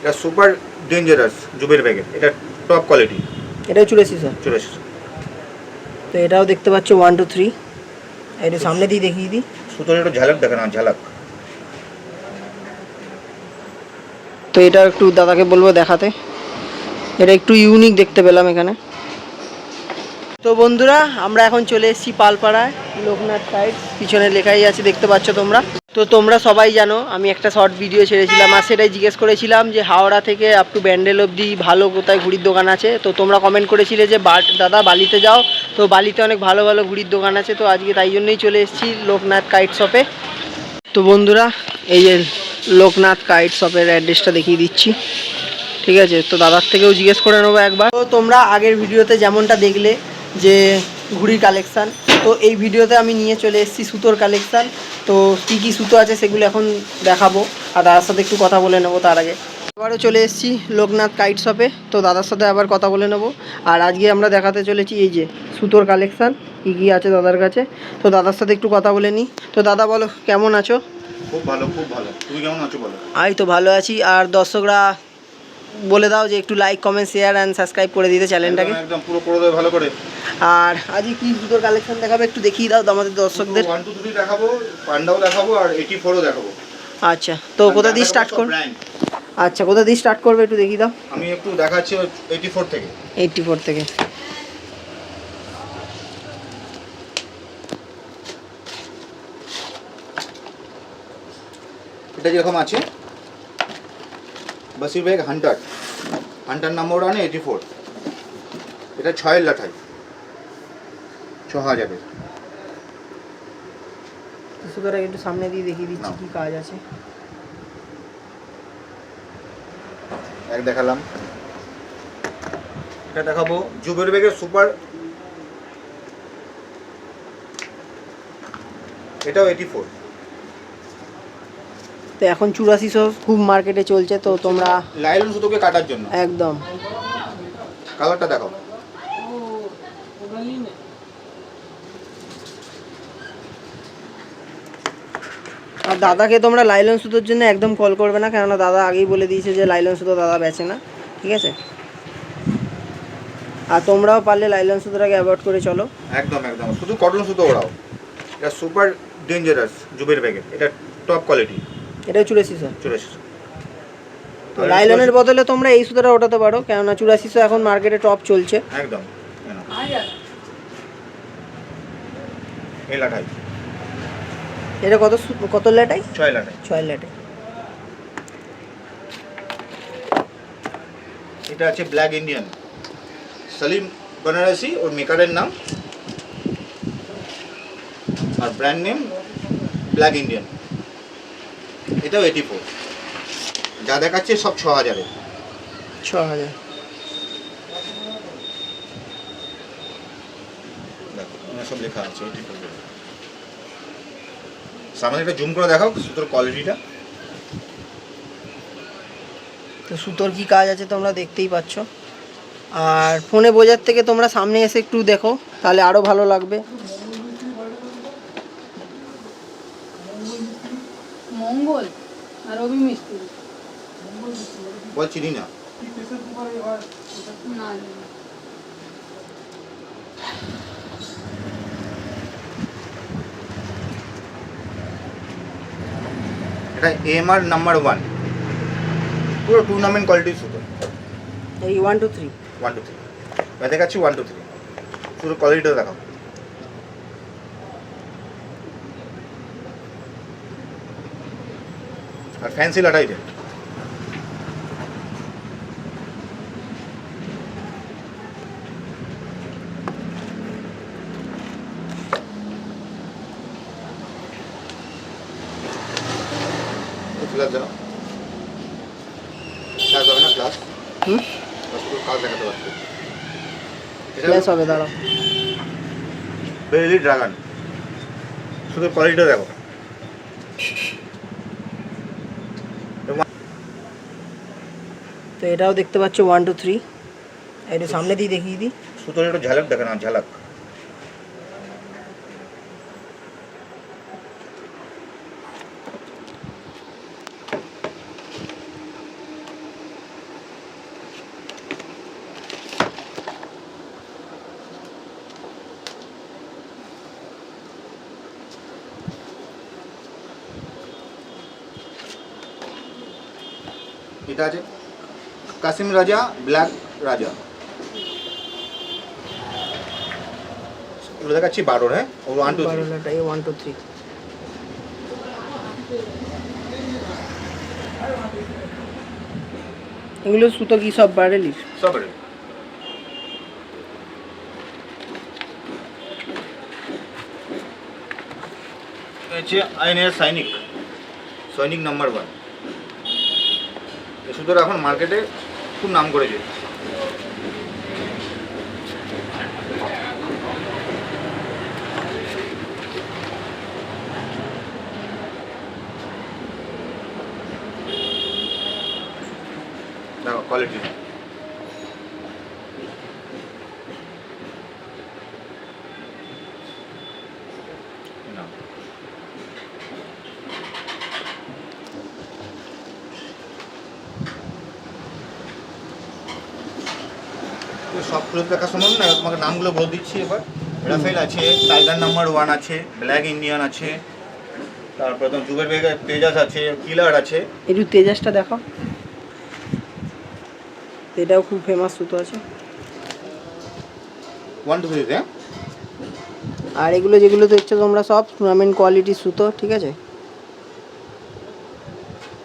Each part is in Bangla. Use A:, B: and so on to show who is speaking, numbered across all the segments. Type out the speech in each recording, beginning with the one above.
A: এটা সুপার ডেঞ্জারাস জুবের ব্যাগের এটা টপ কোয়ালিটি
B: এটাও চুরাশি স্যার
A: এসেছে।
B: তো এটাও দেখতে পাচ্ছ ওয়ান টু থ্রি একটু সামনে দিয়ে দেখিয়ে দিই।
A: সুতোর একটু ঝালক দেখে না ঝালক।
B: তো এটা একটু দাদাকে বলব দেখাতে। এটা একটু ইউনিক দেখতে পেলাম এখানে। তো বন্ধুরা আমরা এখন চলে এসেছি পালপাড়ায় লোকনাথ সাইড পিছনে লেখাই আছে দেখতে পাচ্ছ তোমরা। তো তোমরা সবাই জানো, আমি একটা শর্ট ভিডিও ছেড়েছিলাম আর সেটাই জিজ্ঞেস করেছিলাম যে হাওড়া থেকে আপ টু ব্যান্ডেল অবধি ভালো কোথায় ঘুড়ির দোকান আছে? তো তোমরা কমেন্ট করেছিলে যে দাদা বালিতে যাও। তো বালিতে অনেক ভালো ভালো ঘুড়ির দোকান আছে, তো আজকে তাই জন্যই চলে এসেছি লোকনাথ কাইট শপে তো বন্ধুরা, এই যে লোকনাথ কাইট শপের অ্যাড্রেসটা দেখিয়ে দিচ্ছি। ঠিক আছে? তো দাদার থেকেও জিজ্ঞেস করে নেব একবার। তো তোমরা আগের ভিডিওতে যেমনটা দেখলে যে ঘুড়ির কালেকশান তো এই ভিডিওতে আমি নিয়ে চলে এসেছি সুতোর কালেকশান তো কী কী সুতো আছে সেগুলো এখন দেখাবো আর দাদার সাথে একটু কথা বলে নেব তার আগে। আবারও চলে এসেছি লোকনাথ কাইট শপে তো দাদার সাথে আবার কথা বলে নেব। আর আজকে আমরা দেখাতে চলেছি এই যে সুতোর কালেকশান কী কী আছে দাদার কাছে। তো দাদার সাথে একটু কথা বলে নিই। তো দাদা বলো কেমন আছো?
A: খুব ভালো খুব ভালো। তুমি কেমন আছো বলো?
B: আমি তো ভালো আছি। আর দর্শকরা বলে দাও যে একটু like comment share and subscribe করে দিতে চ্যানেলটাকে
A: একদম, পুরো করে দেবে ভালো করে।
B: আর আজকে কি জুতোর কালেকশন দেখাবে একটু দেখিয়ে দাও আমাদের দর্শকদের।
A: ওয়ান টু থ্রি দেখাবো পান্ডাও দেখাবো আর এইটি ফোরও দেখাবো।
B: আচ্ছা তো কোথা দিয়ে স্টার্ট করবে। আচ্ছা কোথা দিয়ে স্টার্ট করবে একটু দেখিয়ে দাও।
A: আমি একটু দেখাচ্ছি এইটি ফোর থেকে।
B: এইটটি ফোর থেকে।
A: এটা যেরকম আছে? বাসির bag hunter. Hunter number one eighty four এটা ছয়ের লাঠাই। ছ হাজারের।
B: সুতরাং একটু সামনে দিয়ে দেখিয়ে দিচ্ছি। কি কাজ আছে।
A: এক দেখালাম। এটা দেখাবো। জুবের ব্যাগের সুপার এটাও এইটি ফোর
B: তো এখন চুরাশি চুরাশিশো খুব মার্কেটে চলছে তো তোমরা
A: লাইলন সুতোকে কাটার জন্য?
B: একদম।
A: কালারটা দেখাও
B: আর দাদাকে তোমরা লাইলন সুতোর জন্য একদম কল করবে না কেননা দাদা আগেই বলে দিয়েছে যে লাইলন সুতো দাদা বেচে না ঠিক আছে? আর তোমরাও পারলে লাইলন সুতোটাকে অ্যাভয়েড করে চলো।
A: একদম একদম। শুধু কটন সুতো ওড়াও। এটা সুপার ডেঞ্জারাস জুবের ব্যাগের এটা টপ কোয়ালিটি
B: এটাও চুরাশিশো
A: চলে এসেছে
B: তো লাইলনের বদলে তোমরা এই সুতোটা ওঠাতে পারো কেননা চুরাশিশো এখন মার্কেটে টপ চলছে।
A: একদম।
B: এটা কত কত লেটাই?
A: ছয় লাঠাই
B: ছয় লেটাই।
A: এটা আছে ব্ল্যাক ইন্ডিয়ান সলিম বেনারসি ওর মেকারের নাম। আর ব্র্যান্ড নেম ব্ল্যাক ইন্ডিয়ান এটাও এইটি ফোর যা দেখাচ্ছে সব ছ হাজারে
B: ছ হাজার।
A: সব লেখা আছে এইটি ফোর সামনে একটা জুম করে দেখাও সুতোর কোয়ালিটিটা
B: তো সুতোর কি কাজ আছে তোমরা দেখতেই পাচ্ছ। আর ফোনে বোঝার থেকে তোমরা সামনে এসে একটু দেখো তাহলে আরও ভালো লাগবে।
A: বল চিনি না। এটা এমআর নাম্বার ওয়ান পুরো টুর্নামেন্ট কোয়ালিটির সুতো
B: এই one two three
A: one two three দেখাচ্ছি ওয়ান টু থ্রি পুরো কোয়ালিটিটা দেখাও। আর ফ্যান্সি লাটাই রে ক্লাস জানো ক্লাস হবে না
B: হবে দাঁড়াও।
A: বেলি ড্রাগন শুধু কোয়ালিটিটা দেখো।
B: তো এটাও দেখতে পাচ্ছ ওয়ান টু থ্রি একটু সামনে দিয়ে দেখিয়ে দিই।
A: সুতোর একটু ঝালক দেখে না ঝালক। এটা আছে। কাসিম রাজা ব্ল্যাক রাজা। এগুলো দেখাচ্ছি বারোর হ্যাঁ? ও one two three
B: one two three এগুলো সুতো কি সব বারেলির?
A: সব হচ্ছে আইনের সৈনিক। সৈনিক নাম্বার ওয়ান সুতরাং এখন মার্কেটে খুব নাম করেছে। দেখো কোয়ালিটি না সব দেখা সম্ভব না তোমাকে নামগুলো বলে দিচ্ছি এবার। রাফেল আছে টাইগার নাম্বার ওয়ান আছে ব্ল্যাক ইন্ডিয়ান আছে তারপরে তোমার যুগের বেগের তেজাস আছে কিলার আছে।
B: একটু তেজাসটা দেখো এটাও খুব ফেমাস সুতো আছে।
A: ওয়ান টু থ্রিতে
B: আর এগুলো যেগুলো দেখছ তোমরা সব টুর্নামেন্ট কোয়ালিটির সুতো ঠিক আছে?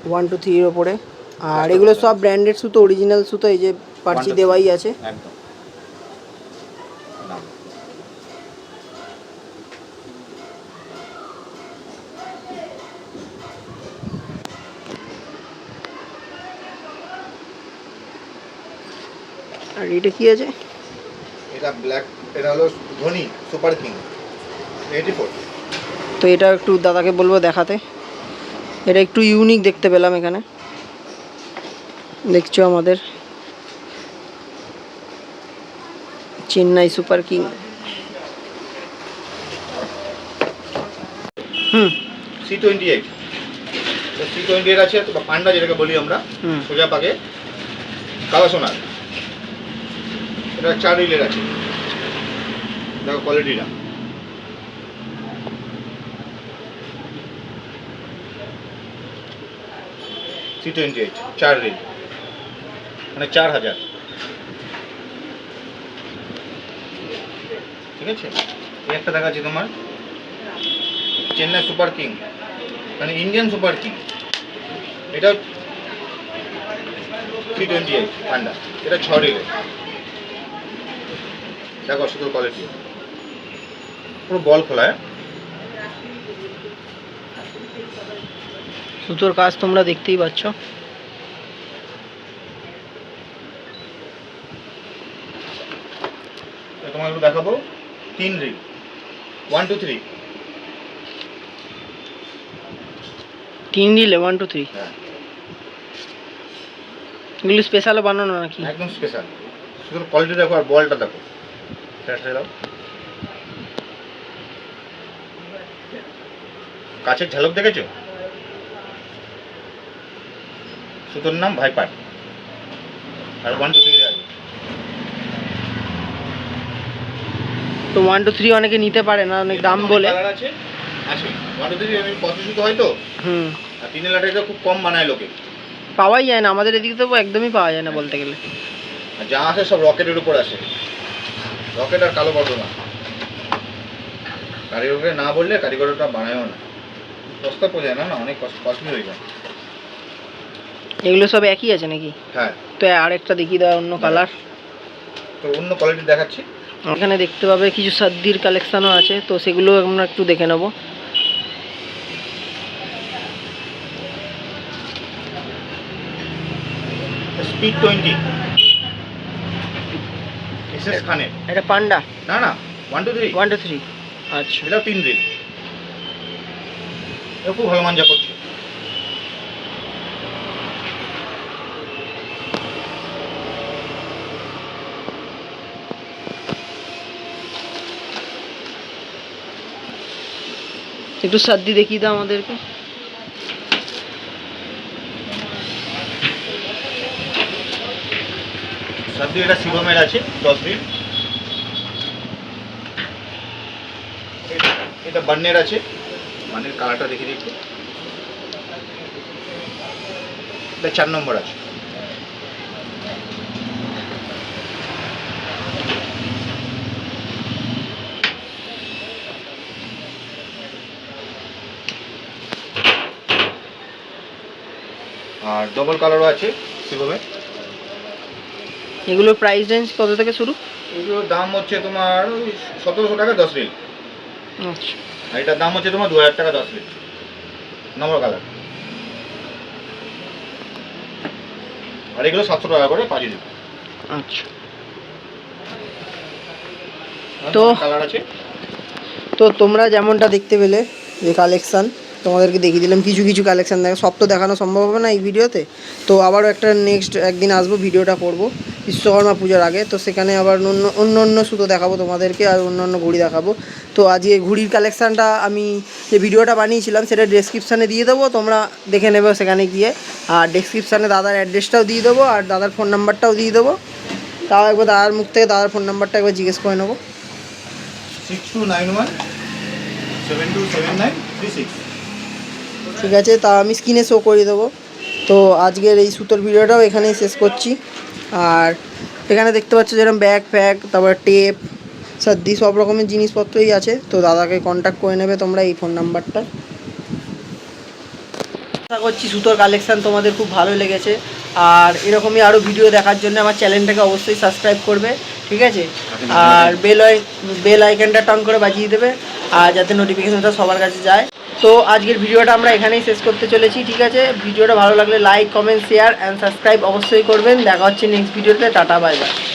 B: ওয়ান টু থ্রির ওপরে। আর এগুলো সব ব্র্যান্ডেড সুতো অরিজিনাল সুতো এই যে পার্চি দেওয়াই আছে।
A: একদম।
B: আর এটা কি আছে?
A: এটা ব্ল্যাক এটা হলো Dhoni super king eighty four
B: তো এটা একটু দাদাকে বলব দেখাতে। এটা একটু ইউনিক দেখতে পেলাম এখানে। দেখছ আমাদের? চেন্নাই সুপার কিং হুম।
A: C twenty eight C twenty eight আছে তো পান্ডা যেটাকে বলি আমরা সোজা পাকে। কালা সোনার এটা চার রিলের আছে। দেখো কোয়ালিটিটা সি টোয়েন্টি এইট চার রিল মানে চার হাজার। ঠিক আছে? এই একটা দেখাচ্ছি তোমার। Chennai super king. মানে ইন্ডিয়ান সুপার কিং। এটা থ্রি টোয়েন্টি এইট পান্ডা এটা ছ রিলের দেখো সুতোর কোয়ালিটি পুরো বল খোলা হ্যাঁ?
B: সুতোর কাজ তোমরা দেখতেই পাচ্ছ।
A: তোমাকে দেখাবো তিন রিল ওয়ান টু থ্রি
B: তিন দিলে ওয়ান টু থ্রি এগুলো স্পেশাল বানানো নাকি?
A: একদম স্পেশাল সুতোর কোয়ালিটি দেখো আর বলটা দেখো। দাও কাছের ঝালক দেখেছ? সুতোর নাম ভাইপার। আর ওয়ান টু থ্রি
B: তো ওয়ান টু থ্রি অনেকে নিতে পারে না অনেক দাম বলে।
A: আছে। আছে ওয়ান টু থ্রি পঁচিশ সুতো হয় তো
B: হুম।
A: আর তিন লাটাইতে খুব কম বানায় লোকে।
B: পাওয়াই যায় না আমাদের এদিকে তো একদমই পাওয়া যায় না বলতে গেলে।
A: যা আসে সব রকেটের উপর আসে। রকেট আর কালো বর্ধমান কারিগরকে না বললে কারিগরটা বানায়ও না। সস্তা পড়ে না না অনেক কস্টলি হয়ে যায়।
B: এগুলো সব একই আছে নাকি?
A: হ্যাঁ।
B: তো আরেকটা দেখিয়ে দেওয়া অন্য কালার
A: তো অন্য কোয়ালিটি দেখাচ্ছি।
B: এখানে দেখতে পাবে কিছু সাদ্দির কালেকশনও আছে তো সেগুলো আমরা একটু দেখে নেব।
A: স্পিড টোয়েন্টি খানের
B: এটা পান্ডা।
A: না না one two three
B: one two three আচ্ছা।
A: এটাও তিন দিন। এটা খুব ভালো মাঞ্জা করছে।
B: একটু সাদ্দি দেখিয়ে দাও আমাদেরকে।
A: আপনি এটা শিবমের আছে দশ দিন এটা বান্নের আছে। মানে কালারটা দেখে দিচ্ছি। এটা চার নম্বর আছে। আর ডবল কালারও আছে শিবমের
B: এগুলোর প্রাইস রেঞ্জ কত থেকে শুরু?
A: এগুলোর দাম হচ্ছে তোমার সতেরোশো টাকা দশ রিল
B: আচ্ছা।
A: আর এটার দাম হচ্ছে তোমার দু হাজার টাকা দশ রিল নম্বর কালার আর এগুলো সাতশো টাকা করে পাঁচ রিল
B: আচ্ছা। তো-
A: কালার আছে?
B: তো তোমরা যেমনটা দেখতে পেলে যে কালেকশান তোমাদেরকে দেখিয়ে দিলাম। কিছু কিছু কালেকশান দেখো সব তো দেখানো সম্ভব হবে না এই ভিডিওতে। তো আবারও একটা নেক্সট একদিন আসব, ভিডিওটা করব। বিশ্বকর্মা পুজোর আগে। তো সেখানে আবার অন্য অন্য অন্য সুতো দেখাবো তোমাদেরকে আর অন্য অন্য ঘুড়ি দেখাবো। তো আজ আজকে ঘুড়ির কালেকশানটা আমি যে ভিডিওটা বানিয়েছিলাম, সেটা ডেসক্রিপশানে দিয়ে দেবো। তোমরা দেখে নেবে সেখানে গিয়ে। আর ডেসক্রিপশানে দাদার অ্যাড্রেসটাও দিয়ে দেবো, আর দাদার ফোন নাম্বারটাও দিয়ে দেবো। তাও একবার দাদার মুখ থেকে দাদার ফোন নাম্বারটা একবার জিজ্ঞেস করে নেব।
A: Six two nine one seven two seven nine three six
B: ঠিক আছে, তা আমি স্ক্রিনে শো করে দেবো। তো আজকের এই সুতোর ভিডিওটাও এখানেই শেষ করছি। আর এখানে দেখতে পাচ্ছ যেরকম ব্যাগ ফ্যাগ তারপর টেপ সর্দি সব রকমের জিনিসপত্রই আছে। তো দাদাকে কন্ট্যাক্ট করে নেবে তোমরা এই ফোন নাম্বারটা আশা করছি সুতোর কালেকশান তোমাদের খুব ভালো লেগেছে। আর এরকমই আরও ভিডিও দেখার জন্য আমার চ্যানেলটাকে অবশ্যই সাবস্ক্রাইব করবে, ঠিক আছে? আর বেল বেল আইকনটা টান করে বাজিয়ে দেবে। আর যাতে নোটিফিকেশনটা সবার কাছে যায়। তো আজকের ভিডিওটা আমরা এখানেই শেষ করতে চলেছি, ঠিক আছে? ভিডিওটা ভালো লাগলে like comment share and subscribe অবশ্যই করবেন। দেখা হচ্ছে নেক্সট ভিডিওতে। Tata bye bye